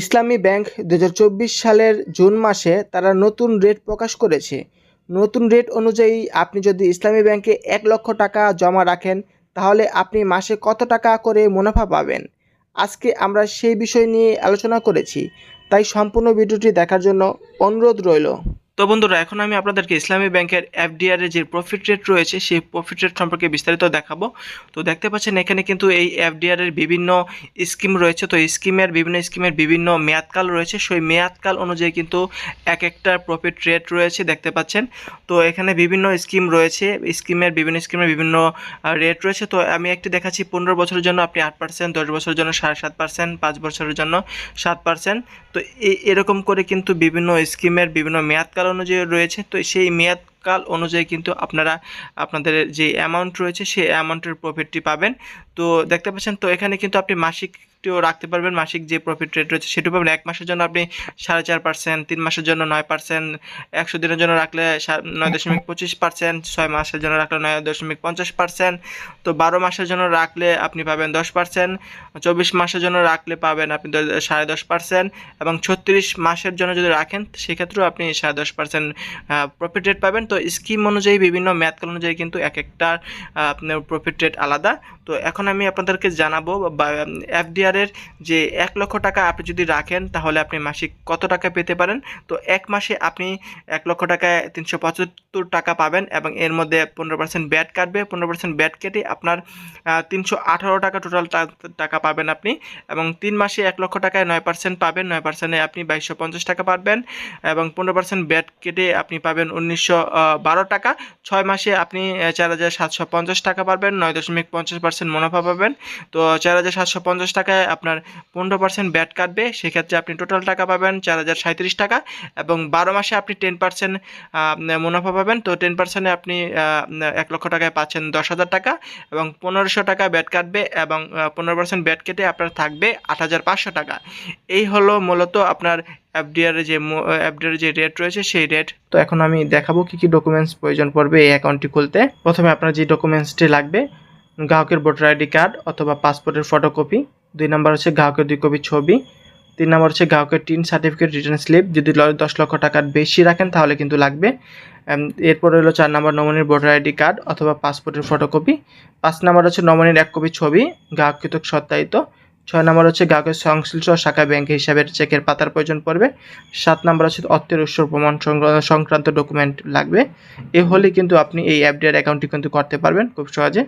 ইসলামী bank দু হাজার চব্বিশ সালের জুন মাসে তারা নতুন রেট প্রকাশ করেছে। নতুন রেট অনুযায়ী আপনি যদি ইসলামী ব্যাংকে এক লক্ষ টাকা জমা রাখেন, তাহলে আপনি মাসে কত টাকা করে মুনাফা পাবেন? আজকে আমরা সেই বিষয় নিয়ে আলোচনা করেছি। তাই সম্পূর্ণ ভিডিওটি দেখার জন্য অনুরোধ রইল। তো বন্ধুরা, এখন আমি আপনাদেরকে ইসলামী ব্যাংকের এফডিআর এর যে প্রফিট রেট রয়েছে, সেই প্রফিট রেট সম্পর্কে বিস্তারিত দেখাবো। তো দেখতে পাচ্ছেন, এখানে কিন্তু এই এফডিআর এর বিভিন্ন স্কিম রয়েছে। তো স্কিমের বিভিন্ন স্কিমের বিভিন্ন মেয়াদকাল রয়েছে। সেই মেয়াদকাল অনুযায়ী কিন্তু এক একটা প্রফিট রেট রয়েছে, দেখতে পাচ্ছেন। তো এখানে বিভিন্ন স্কিম রয়েছে স্কিমের বিভিন্ন স্কিমের বিভিন্ন রেট রয়েছে। তো আমি একটি দেখাচ্ছি, পনেরো বছরের জন্য আপনি আট পার্সেন্ট দশ বছরের জন্য সাড়ে সাত পার্সেন্ট পাঁচ বছরের জন্য সাত পার্সেন্ট তো এরকম করে কিন্তু বিভিন্ন স্কিমের বিভিন্ন মেয়াদকাল অনুযায়ী রয়েছে, তো সেই মেয়াদকাল অনুযায়ী কিন্তু আপনারা, আপনাদের যে অ্যামাউন্ট রয়েছে, সেই অ্যামাউন্টের প্রফিটটি পাবেন। তো দেখতে পাচ্ছেন, তো এখানে কিন্তু আপনি মাসিকটিও রাখতে পারবেন, মাসিক যে প্রফিট রেট রয়েছে সেটিও পাবেন। এক মাসের জন্য আপনি সাড়ে চার পার্সেন্ট তিন মাসের জন্য নয় পার্সেন্ট একশো দিনের জন্য রাখলে নয় দশমিক পঁচিশ পার্সেন্ট ছয় মাসের জন্য রাখলে নয় দশমিক পঞ্চাশ পার্সেন্ট তো বারো মাসের জন্য রাখলে আপনি পাবেন দশ পার্সেন্ট চব্বিশ মাসের জন্য রাখলে পাবেন আপনি সাড়ে দশ পার্সেন্ট এবং ছত্রিশ মাসের জন্য যদি রাখেন, সেক্ষেত্রেও আপনি সাড়ে দশ পার্সেন্ট প্রফিট রেট পাবেন। তো স্কিম অনুযায়ী, বিভিন্ন মেয়াদকাল অনুযায়ী কিন্তু এক একটা আপনার প্রফিট রেট আলাদা। তো এখন আমি আপনাদেরকে জানাব বা এফডিআর এর যে এক লক্ষ টাকা আপনি যদি রাখেন, তাহলে আপনি মাসিক কত টাকা পেতে পারেন? তো এক মাসে আপনি এক লক্ষ টাকায় তিনশো পঁচাত্তর টাকা পাবেন এবং এর মধ্যে পনেরো পার্সেন্ট ব্যাট কাটবে। পনেরো পার্সেন্ট ব্যাট কেটে আপনার তিনশো আঠারো টাকা টোটাল টাকা পাবেন আপনি এবং তিন মাসে এক লক্ষ টাকায় নয় পার্সেন্ট পাবেন। নয় পার্সেন্টে আপনি বাইশশো পঞ্চাশ টাকা পাবেন এবং পনেরো পার্সেন্ট ব্যাট কেটে আপনি পাবেন উনিশশো বারো টাকা। ছয় মাসে আপনি চার হাজার সাতশো পঞ্চাশ টাকা পাবেন নয় দশমিক পঞ্চাশ পার্সেন্ট মুনাফা পাবেন। তো চার হাজার সাতশো পঞ্চাশ টাকায় আপনার পনেরো পার্সেন্ট ব্যাট কাটবে, সেক্ষেত্রে আপনি টোটাল টাকা পাবেন চার হাজার সাঁত্রিশ টাকা এবং বারো মাসে আপনি টেন পার্সেন্ট মুনাফা পাবেন। তো টেন পার্সেন্টে আপনি এক লক্ষ টাকায় পাচ্ছেন দশ হাজার টাকা এবং পনেরোশো টাকা ব্যাট কাটবে এবং পনেরো পার্সেন্ট ব্যাট কেটে আপনার থাকবে আট হাজার পাঁচশো টাকা। এই হলো মূলত আপনার এফডিআর যে এফডিআর যে রেট রয়েছে, সেই রেট তো এখন আমি দেখাবো কি কি ডকুমেন্টস প্রয়োজন পড়বে এই অ্যাকাউন্টটি খুলতে। প্রথমে আপনার যে ডকুমেন্টসটি লাগবে, গ্রাহকের ভোটার আইডি কার্ড অথবা পাসপোর্টের ফটোকপি দুই নম্বর হচ্ছে গ্রাহকের দুই কপি ছবি। তিন নম্বর হচ্ছে গ্রাহকের টিন সার্টিফিকেট রিটার্ন স্লিপ যদি দশ লক্ষ টাকার বেশি রাখেন তাহলে কিন্তু লাগবে। এরপরে হলো চার নম্বর নমনির ভোটার আইডি কার্ড অথবা পাসপোর্টের ফটোকপি পাঁচ নম্বর হচ্ছে নমনির এক কপি ছবি গ্রাহকৃত সত্যায়িত। ছয় নম্বর হচ্ছে গ্রাহকের সংশ্লিষ্ট শাখা ব্যাংক হিসাবের চেকের পাতার প্রয়োজন পড়বে। সাত নম্বর হচ্ছে অর্থের উৎস প্রমাণ সংক্রা- সংক্রান্ত ডকুমেন্ট লাগবে। এ হলে কিন্তু আপনি এই অ্যাপডিআর অ্যাকাউন্টটি কিন্তু করতে পারবেন খুব সহজে।